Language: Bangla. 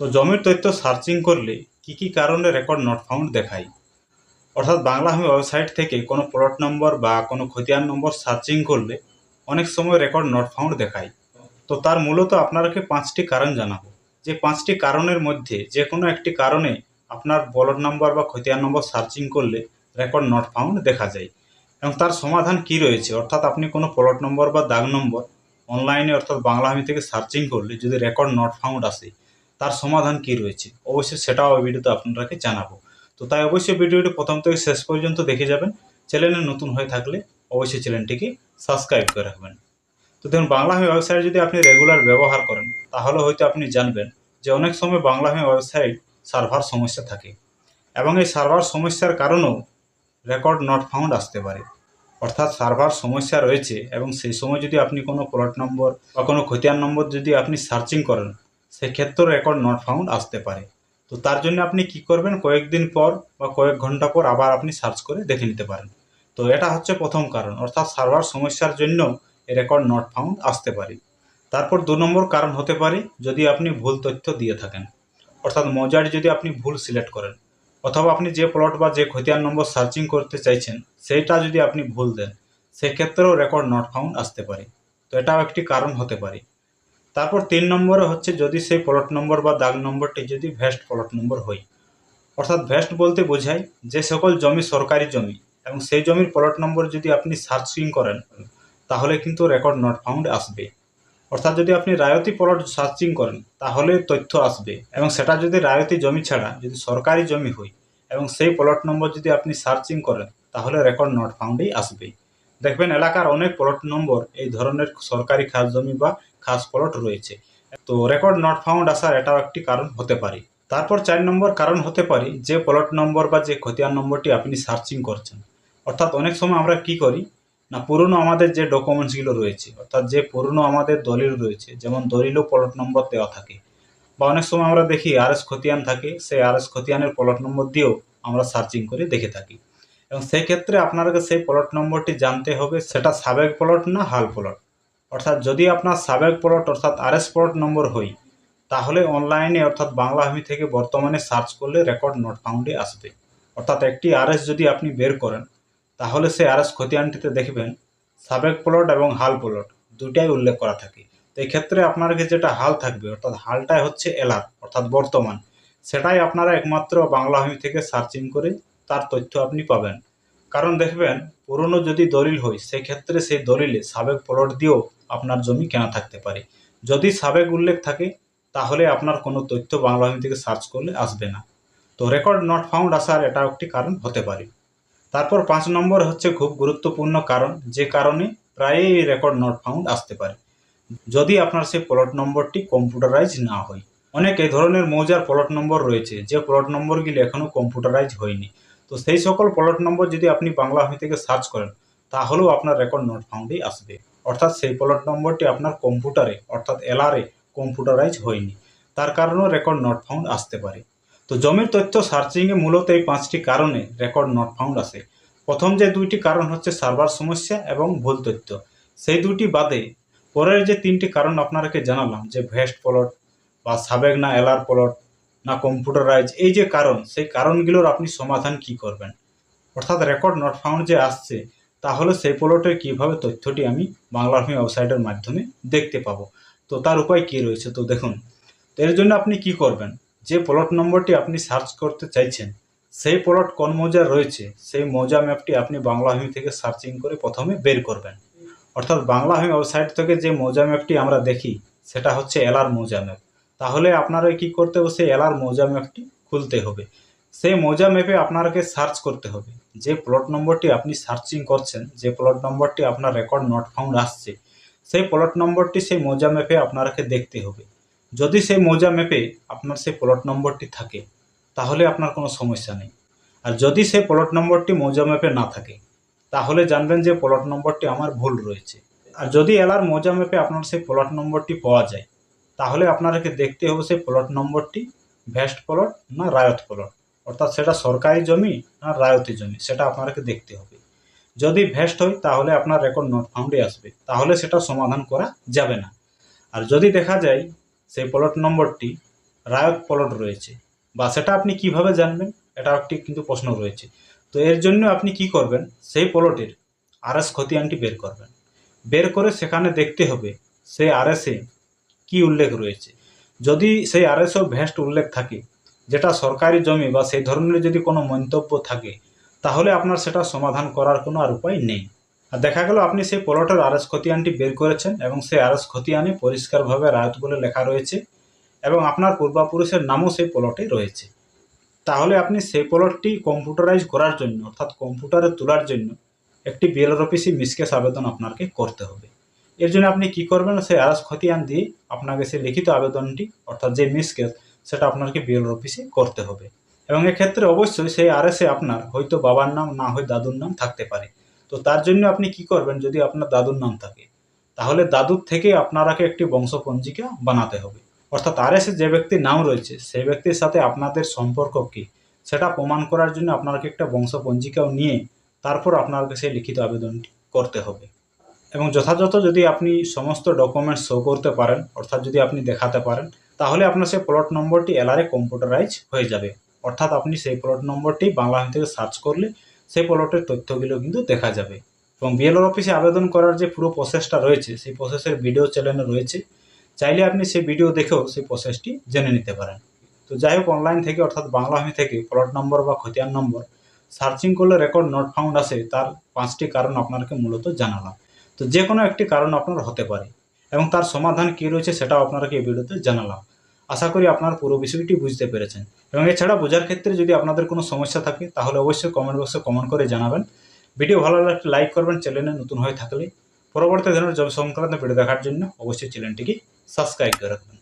তো জমির তথ্য সার্চিং করলে কি কি কারণে রেকর্ড নট ফাউন্ড দেখায়? অর্থাৎ বাংলা আমি ওয়েবসাইট থেকে কোনো প্লট নম্বর বা কোনো খতিয়ান নম্বর সার্চিং করলে অনেক সময় রেকর্ড নট ফাউন্ড দেখায়। তো তার মূলত আপনাকে পাঁচটি কারণ জানাব। যে পাঁচটি কারণের মধ্যে যে কোনো একটি কারণে আপনার প্লট নম্বর বা খতিয়ান নম্বর সার্চিং করলে রেকর্ড নট ফাউন্ড দেখা যায়। এবং তার সমাধান কি রয়েছে? অর্থাৎ আপনি কোনো প্লট নম্বর বা দাগ নম্বর অনলাইনে অর্থাৎ বাংলা আমি থেকে সার্চিং করলে যদি রেকর্ড নট ফাউন্ড আসে তার সমাধান কি রয়েছে? অবশ্যই সেটাও ওই ভিডিওতে আপনাদেরকে জানাব। তো তাই অবশ্যই ভিডিওটি প্রথম থেকে শেষ পর্যন্ত দেখে যাবেন। চ্যানেলে নতুন হয়ে থাকলে অবশ্যই চ্যানেলটিকে সাবস্ক্রাইব করে রাখবেন। তো দেখুন, বাংলা আমি ওয়েবসাইট যদি আপনি রেগুলার ব্যবহার করেন, তাহলে হয়তো আপনি জানবেন যে অনেক সময় বাংলা ওয়েবসাইট সার্ভার সমস্যা থাকে এবং এই সার্ভার সমস্যার কারণেও রেকর্ড নট ফাউন্ড আসতে পারে। অর্থাৎ সার্ভার সমস্যা রয়েছে এবং সেই সময় যদি আপনি কোনো প্লট নম্বর বা কোনো খতিয়ান নম্বর যদি আপনি সার্চিং করেন সেক্ষেত্রেও রেকর্ড নট ফাউন্ড আসতে পারে। তো তার জন্য আপনি কি করবেন? কয়েকদিন পর বা কয়েক ঘণ্টা পর আবার আপনি সার্চ করে দেখে নিতে পারেন। তো এটা হচ্ছে প্রথম কারণ। অর্থাৎ সার্ভার সমস্যার জন্য রেকর্ড নট ফাউন্ড আসতে পারে। তারপর দু নম্বর কারণ হতে পারে যদি আপনি ভুল তথ্য দিয়ে থাকেন। অর্থাৎ মজার যদি আপনি ভুল সিলেক্ট করেন। অথবা আপনি যে প্লট বা যে খতিয়ান নম্বর সার্চিং করতে চাইছেন, সেইটা যদি আপনি ভুল দেন, সেক্ষেত্রেও রেকর্ড নট ফাউন্ড আসতে পারে। তো এটাও একটি কারণ হতে পারে। তারপর তিন নম্বরে হচ্ছে যদি সেই প্লট নম্বর বা দাগ নম্বরটি যদি ভেস্ট প্লট নম্বর হয়। অর্থাৎ ভেস্ট বলতে বোঝায় যে সকল জমি সরকারি জমি এবং সেই জমির প্লট নম্বর যদি আপনি সার্চিং করেন, তাহলে কিন্তু রেকর্ড নট ফাউন্ড আসবে। অর্থাৎ যদি আপনি রায়তি প্লট সার্চিং করেন, তাহলে তথ্য আসবে এবং সেটা যদি রায়তি জমি ছাড়া যদি সরকারি জমি হয় এবং সেই প্লট নম্বর যদি আপনি সার্চিং করেন, তাহলে রেকর্ড নট ফাউন্ডেই আসবে। দেখবেন এলাকার অনেক প্লট নম্বর এই ধরনের সরকারি খাস জমি বা খাস প্লট রয়েছে। তো রেকর্ড নট ফাউন্ড আসার এটাও একটি কারণ হতে পারে। তারপর চার নম্বর কারণ হতে পারে, যে প্লট নম্বর বা যে খতিয়ান নম্বরটি আপনি সার্চিং করছেন। অর্থাৎ অনেক সময় আমরা কি করি না, পুরনো আমাদের যে ডকুমেন্টসগুলো রয়েছে, অর্থাৎ যে পুরনো আমাদের দলিল রয়েছে, যেমন দলিলও প্লট নম্বর দেওয়া থাকে। বা অনেক সময় আমরা দেখি আর এস খতিয়ান থাকে, সেই আর এস খতিয়ানের প্লট নম্বর দিয়েও আমরা সার্চিং করে দেখে থাকি। এবং সেই ক্ষেত্রে আপনাকে সেই প্লট নম্বরটি জানতে হবে, সেটা সাবেক প্লট না হাল প্লট অর্থাৎ যদি আপনার সাবেক প্লট অর্থাৎ আর এস প্লট নম্বর হয় তাহলে অনলাইনে অর্থাৎ বাংলা আমি থেকে বর্তমানে সার্চ করলে রেকর্ড নট ফাউন্ডে আসবে। অর্থাৎ একটি আর যদি আপনি বের করেন, তাহলে সেই আর এস খতিয়ানটিতে দেখবেন সাবেক প্লট এবং হাল প্লট দুটাই উল্লেখ করা থাকে। তো এই ক্ষেত্রে আপনার কাছে যেটা হাল থাকবে, অর্থাৎ হালটাই হচ্ছে এলার, অর্থাৎ বর্তমান, সেটাই আপনারা একমাত্র বাংলা আমি থেকে সার্চিং করে তার তথ্য আপনি পাবেন। কারণ দেখবেন, পুরনো যদি দলিল হয়, সেক্ষেত্রে সেই দলিলে সাবেক প্লট দিয়েও আপনার জমি কেনা থাকতে পারে। যদি সাবেক উল্লেখ থাকে, তাহলে আপনার কোনো তথ্য বাংলা থেকে সার্চ করলে আসবে না। তো রেকর্ড নট ফাউন্ড আসার এটা একটি কারণ হতে পারে। তারপর পাঁচ নম্বর হচ্ছে খুব গুরুত্বপূর্ণ কারণ, যে কারণে প্রায়ই রেকর্ড নট ফাউন্ড আসতে পারে। যদি আপনার সেই প্লট নম্বরটি কম্পিউটারাইজ না হয়। অনেক এই ধরনের মৌজার প্লট নম্বর রয়েছে, যে প্লট নম্বরগুলি এখনও কম্পিউটারাইজ হয়নি। তো সেই সকল প্লট নম্বর যদি আপনি বাংলা আমি থেকে সার্চ করেন, তাহলেও আপনার রেকর্ড নট ফাউন্ডেই আসবে। অর্থাৎ সেই প্লট নম্বরটি আপনার কম্পিউটারে অর্থাৎ এলআরে কম্পিউটারাইজ হয়নি। তার কারণেও রেকর্ড নট ফাউন্ড আসতে পারে। তো জমির তথ্য সার্চিংয়ে মূলত এই পাঁচটি কারণে রেকর্ড নট ফাউন্ড আসে প্রথম যে দুইটি কারণ হচ্ছে সার্ভার সমস্যা এবং ভুল তথ্য। সেই দুটি বাদে পরের যে তিনটি কারণ আপনাকে জানালাম, যে ভেস্ট প্লট বা সাবেক না এলার প্লট না কম্পিউটারাইজ এই যে কারণ, সেই কারণগুলোর আপনি সমাধান কি করবেন? অর্থাৎ রেকর্ড নট ফাউন্ড যে আসছে, তাহলে সেই প্লটের কীভাবে তথ্যটি আমি বাংলা ভূমি ওয়েবসাইটের মাধ্যমে দেখতে পাবো? তো তার উপায় কী রয়েছে? তো দেখুন এর জন্য আপনি কি করবেন? যে প্লট নম্বরটি আপনি সার্চ করতে চাইছেন, সেই প্লট কোন মৌজা রয়েছে, সেই মৌজা ম্যাপটি আপনি বাংলা ভূমি থেকে সার্চিং করে প্রথমে বের করবেন। অর্থাৎ বাংলা ভূমি ওয়েবসাইট থেকে যে মৌজা ম্যাপটি আমরা দেখি, সেটা হচ্ছে এলার মৌজা ম্যাপ তাহলে আপনারা কি করতে হবে? সেই এলার মৌজা ম্যাপটি খুলতে হবে। সেই মৌজা ম্যাপে আপনাকে সার্চ করতে হবে। যে প্লট নম্বরটি আপনি সার্চিং করছেন, যে প্লট নম্বরটি আপনার রেকর্ড নট ফাউন্ড আসছে, সেই প্লট নম্বরটি সেই মৌজা ম্যাপে আপনাকে দেখতে হবে। যদি সেই মৌজা ম্যাপে আপনার সেই প্লট নম্বরটি থাকে, তাহলে আপনার কোনো সমস্যা নেই। আর যদি সেই প্লট নম্বরটি মৌজা ম্যাপে না থাকে, তাহলে জানবেন যে প্লট নম্বরটি আমার ভুল রয়েছে। আর যদি এলার মৌজা ম্যাপে আপনার সেই প্লট নম্বরটি পাওয়া যায় তাহলে আপনাকে দেখতে হবে সেই প্লট নম্বরটি ভেস্ট প্লট না রায়ত প্লট অর্থাৎ সেটা সরকারি জমি না রায়তি জমি, সেটা আপনাকে দেখতে হবে। যদি ভেস্ট হয়, তাহলে আপনার রেকর্ড নট ফাউন্ডে আসবে। তাহলে সেটা সমাধান করা যাবে না। আর যদি দেখা যায়, সেই প্লট নম্বরটি রায়ত প্লট রয়েছে, বা সেটা আপনি কীভাবে জানবেন এটা একটি কিন্তু প্রশ্ন রয়েছে। তো এর জন্য আপনি কি করবেন, সেই প্লটের আরএস খতিয়ানটি বের করবেন। বের করে সেখানে দেখতে হবে, সেই আর আরএসে কি উল্লেখ রয়েছে? যদি সেই আরএসও ভেস্ট উল্লেখ থাকে, যেটা সরকারি জমি বা সেই ধরনের যদি কোনো মন্তব্য থাকে, তাহলে আপনার সেটা সমাধান করার কোনো আর উপায় নেই। আর দেখা গেল আপনি সেই প্লটের আরএস খতিয়ানটি বের করেছেন এবং সেই আরএস খতিয়ানে পরিষ্কারভাবে রায়ত বলে লেখা রয়েছে এবং আপনার পূর্বাপুরুষের নামও সেই প্লটে রয়েছে। তাহলে আপনি সেই প্লটটি কম্পিউটারাইজ করার জন্য, অর্থাৎ কম্পিউটারে তোলার জন্য একটি বিএলআর অফিসে মিসকেস আবেদন আপনাকে করতে হবে। এর জন্য আপনি কি করবেন? সেই আরএস খতিয়ান দিয়ে আপনাকে সেই লিখিত আবেদনটি, অর্থাৎ যে মিসকেস সেটা আপনাকে বিএলআর অফিসে করতে হবে। এবং এক্ষেত্রে অবশ্যই সেই আরএসে আপনার হয়তো বাবার নাম, না হয় দাদুর নাম থাকতে পারে। তো তার জন্য আপনি কি করবেন? যদি আপনার দাদুর নাম থাকে, তাহলে দাদুর থেকে আপনারাকে একটি বংশপঞ্জিকা বানাতে হবে। অর্থাৎ আরএসে যে ব্যক্তির নাম রয়েছে, সেই ব্যক্তির সাথে আপনাদের সম্পর্ক কী? সেটা প্রমাণ করার জন্য আপনাকে একটা বংশপঞ্জিকাও নিয়ে তারপর আপনাকে সেই লিখিত আবেদনটি করতে হবে। এবং যথাযথ যদি আপনি সমস্ত ডকুমেন্টস শো করতে পারেন, অর্থাৎ যদি আপনি দেখাতে পারেন, তাহলে আপনার সেই প্লট নম্বরটি এলআরে কম্পিউটারাইজ হয়ে যাবে। অর্থাৎ আপনি সেই প্লট নম্বরটি বাংলা থেকে সার্চ করলে সেই প্লটের তথ্যগুলো কিন্তু দেখা যাবে। এবং বিএলওর অফিসে আবেদন করার যে পুরো প্রসেসটা রয়েছে, সেই প্রসেসের ভিডিও চ্যানেলে রয়েছে। চাইলে আপনি সেই ভিডিও দেখেও সেই প্রসেসটি জেনে নিতে পারেন। তো যাই হোক অনলাইন থেকে, অর্থাৎ বাংলা আমি থেকে প্লট নম্বর বা খতিয়ান নম্বর সার্চিং করলে রেকর্ড নট ফাউন্ড আসে তার পাঁচটি কারণ আপনাকে মূলত জানালাম। তো যে কোনো একটি কারণ আপনার হতে পারে এবং তার সমাধান কী রয়েছে সেটাও আপনারাকে এই ভিডিওতে জানালাম। আশা করি আপনার পুরো বিষয়টি বুঝতে পেরেছেন এবং এছাড়া বোঝার ক্ষেত্রে যদি আপনাদের কোনো সমস্যা থাকে তাহলে অবশ্যই কমেন্ট বক্সে কমেন্ট করে জানাবেন। ভিডিও ভালো লাগলে লাইক করবেন চ্যানেলে নতুন হয়ে থাকলে পরবর্তী ধরনের জব সংক্রান্ত ভিডিও দেখার জন্য অবশ্যই চ্যানেলটিকে সাবস্ক্রাইব করে রাখবেন।